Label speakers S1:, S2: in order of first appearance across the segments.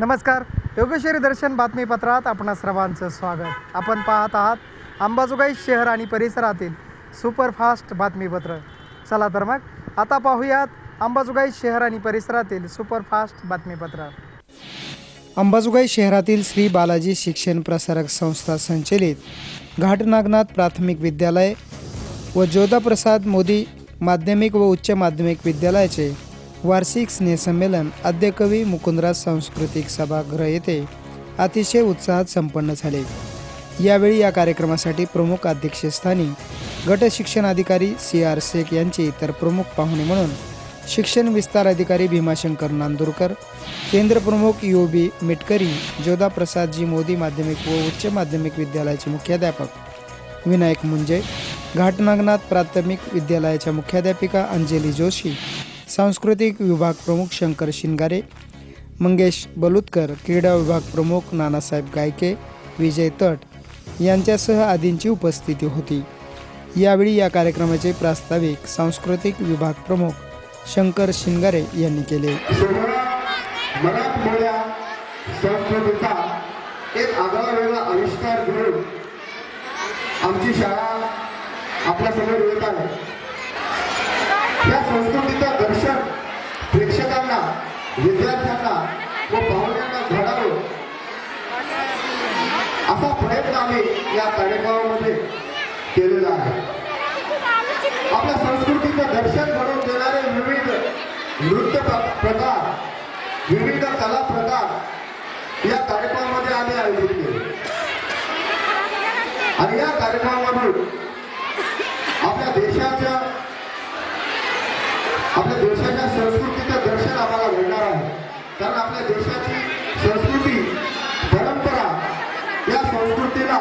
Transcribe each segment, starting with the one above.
S1: नमस्कार. योगेश्वरी दर्शन बातमीपत्रात आपणा सर्वांचं स्वागत. आपण पाहत आहात अंबाजोगाई शहर आणि परिसरातील सुपरफास्ट बातमीपत्र. चला तर मग आता पाहूयात अंबाजोगाई शहर आणि परिसरातील सुपरफास्ट बातमीपत्र. अंबाजोगाई शहरातील श्री बालाजी शिक्षण प्रसारक संस्था संचलित घाटनागनाथ प्राथमिक विद्यालय व ज्योताप्रसाद मोदी माध्यमिक व उच्च माध्यमिक विद्यालयाचे वार्षिक स्नेहसंमेलन आद्यकवी मुकुंदराज सांस्कृतिक सभागृह येथे अतिशय उत्साहात संपन्न झाले. यावेळी या कार्यक्रमासाठी प्रमुख अध्यक्षस्थानी गट शिक्षण अधिकारी सी आर शेख यांची तर प्रमुख पाहुणे म्हणून शिक्षण विस्तार अधिकारी भीमाशंकर नांदुरकर केंद्र प्रमुख यू बी मिटकरी जोधा प्रसादजी मोदी माध्यमिक व उच्च माध्यमिक विद्यालयाचे मुख्याध्यापक विनायक मुंजे घाटनागनाथ प्राथमिक विद्यालयाच्या मुख्याध्यापिका अंजली जोशी सांस्कृतिक विभाग प्रमुख शंकर शिंगारे मंगेश बलुतकर क्रीडा विभाग प्रमुख नानासाहेब गायके विजय तट यांच्यासह आदींची उपस्थिती होती. यावेळी या कार्यक्रमाचे प्रास्ताविक सांस्कृतिक विभाग प्रमुख शंकर शिंगारे यांनी केले.
S2: संस्कृतीचा एक आगळा वेगळा आविष्कार घेऊन आमची शाळा आपल्यासमोर येत आहे. या संस्कृतीचं दर्शन प्रेक्षकांना विद्यार्थ्यांना व भावनांना घडावं असा प्रयत्न आम्ही या कार्यक्रमामध्ये केलेला आहे. आपल्या संस्कृतीचं दर्शन घडवून देणारे विविध नृत्य प्रकार विविध कला प्रकार या कार्यक्रमामध्ये आम्ही आयोजित केले. आणि या कार्यक्रमामधून आपल्या देशाच्या आपल्या देशाची संस्कृती परंपरा या संस्कृतीला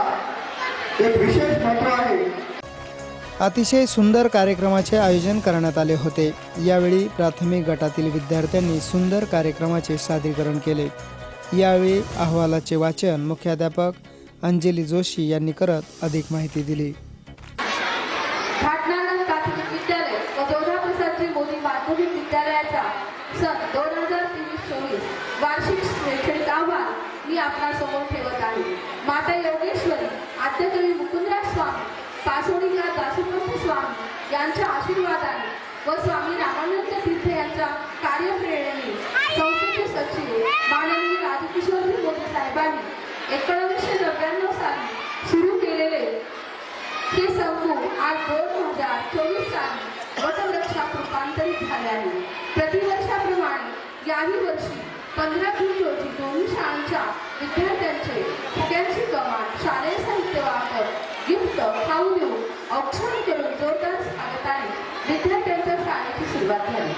S2: एक विशेष महत्त्व आहे.
S1: अतिशय सुंदर कार्यक्रमाचे आयोजन करण्यात आले होते. यावेळी प्राथमिक गटातील विद्यार्थ्यांनी सुंदर कार्यक्रमाचे सादरीकरण केले. यावेळी अहवालाचे वाचन मुख्याध्यापक अंजली जोशी यांनी करत अधिक माहिती दिली.
S3: वार्षिक शैक्षणिक आव्हान मी आपणासमोर ठेवत आहे. माता योगेश्वरी आद्यकवी मुकुंदराज स्वामी पासोडीला दासोपंत स्वामी यांच्या आशीर्वादाने व स्वामी रामानंद तीर्थ यांच्या कार्यप्रेरणेने संस्थेचे सचिव माननीय राजकिशोरजी मोदी साहेबांनी एकोणीसशे नव्याण्णव साली सुरू केलेले हे समूह आज दोन हजार चोवीस साली वटवृक्षात रूपांतरित झाले आहे प्रतिवर्षाप्रमाणे याही वर्षी पंधरा जून रोजी दोन्ही शाळांच्या विद्यार्थ्यांचे फुग्यांची कमान शालेय साहित्य वापर गिफ्ट खाऊ देऊन औक्षण करून जोरदार स्वागताने विद्यार्थ्यांच्या शाळेची सुरुवात झाली.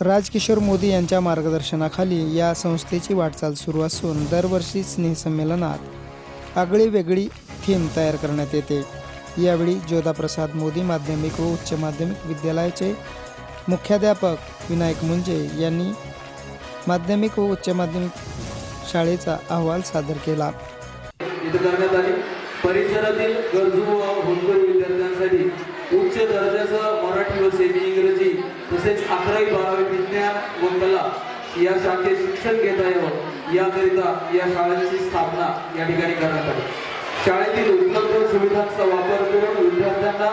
S1: राजकिशोर मोदी यांच्या मार्गदर्शनाखाली या संस्थेची वाटचाल सुरू असून दरवर्षी स्नेहसंमेलनात आगळी वेगळी थीम तयार करण्यात येते. यावेळी ज्योताप्रसाद मोदी माध्यमिक व उच्च माध्यमिक विद्यालयाचे मुख्याध्यापक विनायक मुंजे यांनी माध्यमिक व उच्च माध्यमिक शाळेचा अहवाल सादर केला.
S4: इथं करण्यात आली परिसरातील गरजू व होतकरू विद्यार्थ्यांसाठी उच्च दर्जाचं मराठी व सेमी इंग्रजी तसेच अकरावी बारावी विज्ञान व कला या शाखेत शिक्षण घेता यावं याकरिता या शाळेची स्थापना या ठिकाणी करण्यात आली. शाळेतील उपलब्ध सुविधांचा वापर करून विद्यार्थ्यांना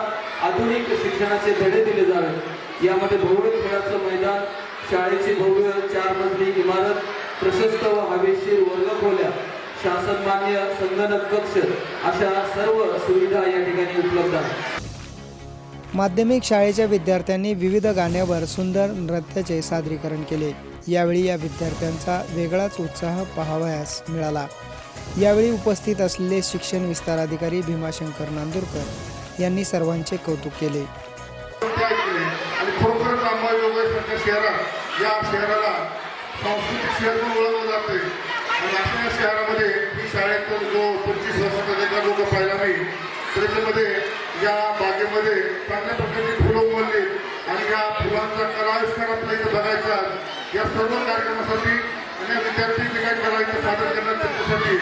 S4: आधुनिक शिक्षणाचे धडे दिले जावे. यामध्ये भव्य खेळाचं मैदान शाळेची भव्य चार मजली इमारत प्रशस्त व हवेशीर वर्गखोल्या शासनमान्य संगणक कक्ष अशा सर्व सुविधा या ठिकाणी उपलब्ध आहेत.
S1: माध्यमिक शाळेच्या विद्यार्थ्यांनी विविध गाण्यावर सुंदर नृत्याचे सादरीकरण केले. यावेळी या विद्यार्थ्यांचा वेगळाच उत्साह पाहावयास मिळाला. यावेळी उपस्थित असलेले शिक्षण विस्तार अधिकारी भीमाशंकर नांदुरकर यांनी सर्वांचे कौतुक केले.
S2: शहरात या शहराला सांस्कृतिक शहर म्हणून ओळखलं जाते. आणि अशा या शहरामध्ये ही शाळेतून जो पंचवीस वर्षाचा देखील लोक पाहिला नाही. त्याच्यामध्ये या बागेमध्ये चांगल्या प्रकारची फुलं उमलली. आणि या फुलांचा कलाविष्कार आपल्या इथे बघायचा. या सर्व कार्यक्रमासाठी आणि या विद्यार्थी जे काही कला सादर करण्यात त्यांच्यासाठी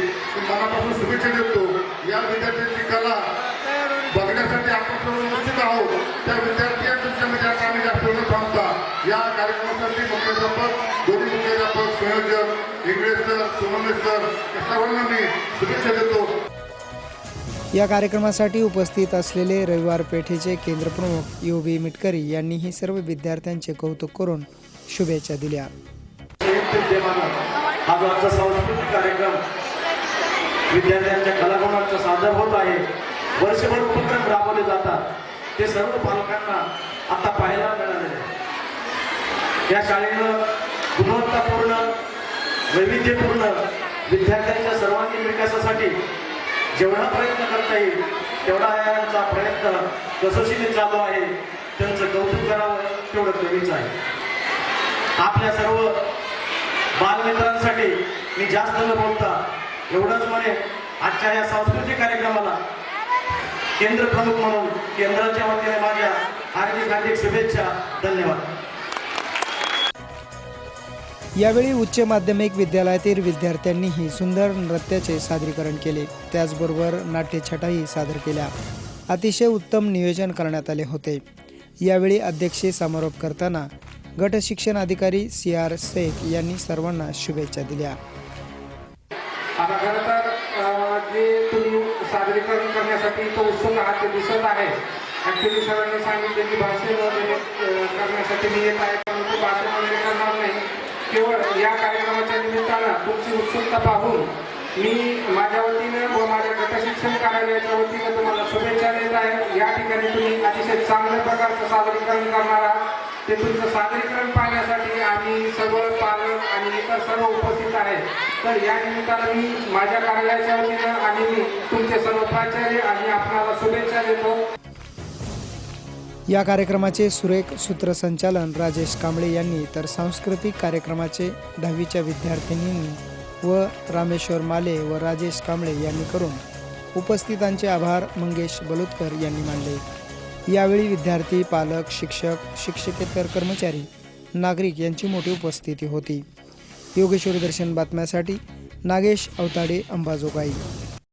S2: मनापासून शुभेच्छा देतो. या विद्यार्थ्यांची कला बघण्यासाठी आपण सर्व उपस्थित आहोत त्या विद्यार्थ्यांच्या आता आम्ही जास्त न थांबता या कार्यक्रमासाठी मुख्याध्यापक दोन्ही मुख्याध्यापक संयोजक इंगळे सर सुमन सर या सर्वांना मी शुभेच्छा देतो.
S1: या कार्यक्रमासाठी उपस्थित असलेले रविवार पेठेचे केंद्रप्रमुख यू बी मिटकरी यांनीही सर्व विद्यार्थ्यांचे कौतुक करून शुभेच्छा दिल्या.
S5: हा सांस्कृतिक कार्यक्रम विद्यार्थ्यांच्या कलागुणांचा सादर होत आहे वर्षभर उपक्रम राबवले जातात. ते सर्व पालकांना आता पाहायला मिळालेले आहे. या शाळेनं गुणवत्तापूर्ण वैविध्यपूर्ण विद्यार्थ्यांच्या सर्वांगीण विकासासाठी जेवढा प्रयत्न करता येईल तेवढा यांचा प्रयत्न कसोशीने चालू आहे त्यांचं कौतुक करावं तेवढं कमीच आहे. आपल्या सर्व बालमित्रांसाठी मी जास्त न बोलता एवढंच म्हणे आजच्या या सांस्कृतिक कार्यक्रमाला केंद्र प्रमुख म्हणून केंद्राच्या वतीने माझ्या हार्दिक हार्दिक शुभेच्छा धन्यवाद.
S1: यावेळी उच्च माध्यमिक विद्यालयातील विद्यार्थ्यांनीही सुंदर नृत्याचे सादरीकरण केले. त्याचबरोबर नाट्यछटाही सादर केल्या. अतिशय उत्तम नियोजन करण्यात आले होते. यावेळी अध्यक्ष समारोप करताना गट शिक्षण अधिकारी सी आर शेख यांनी सर्वांना शुभेच्छा दिल्या.
S6: आता खरं तर जे तुम्ही सादरीकरण करण्यासाठी तो उत्सुक आहात ते दिसत आहे. ॲक्च्युली सरांनी सांगितले की भाषण वगैरे करण्यासाठी मी येत आहे परंतु भाषण वगैरे केवळ या कार्यक्रमाच्या निमित्तानं तुमची उत्सुकता पाहून मी माझ्या वतीनं व माझ्या गटशिक्षण कार्यालयाच्या वतीनं तुम्हाला शुभेच्छा देत आहे. या ठिकाणी तुम्ही अतिशय चांगल्या प्रकारचं सादरीकरण करणार आहात. ते तुमचं सादरीकरण पाहण्यासाठी आम्ही सर्व पालक आणि इतर सर्व उपस्थित आहे. तर या निमित्तानं मी माझ्या कार्यालयाच्या वतीनं आणि मी तुमचे सर्व प्राचार्य आणि आपणाला शुभेच्छा देतो.
S1: या कार्यक्रमाचे सुरेख सूत्रसंचालन राजेश कांबळे यांनी तर सांस्कृतिक कार्यक्रमाचे दहावीच्या विद्यार्थिनींनी व रामेश्वर माले व राजेश कांबळे यांनी करून उपस्थितांचे आभार मंगेश बलुतकर यांनी मानले. यावेळी विद्यार्थी पालक शिक्षक शिक्षकेतर कर्मचारी नागरिक यांची मोठी उपस्थिती होती. योगेश्वरी दर्शन बातम्यासाठी नागेश अवताडे अंबाजोगाई.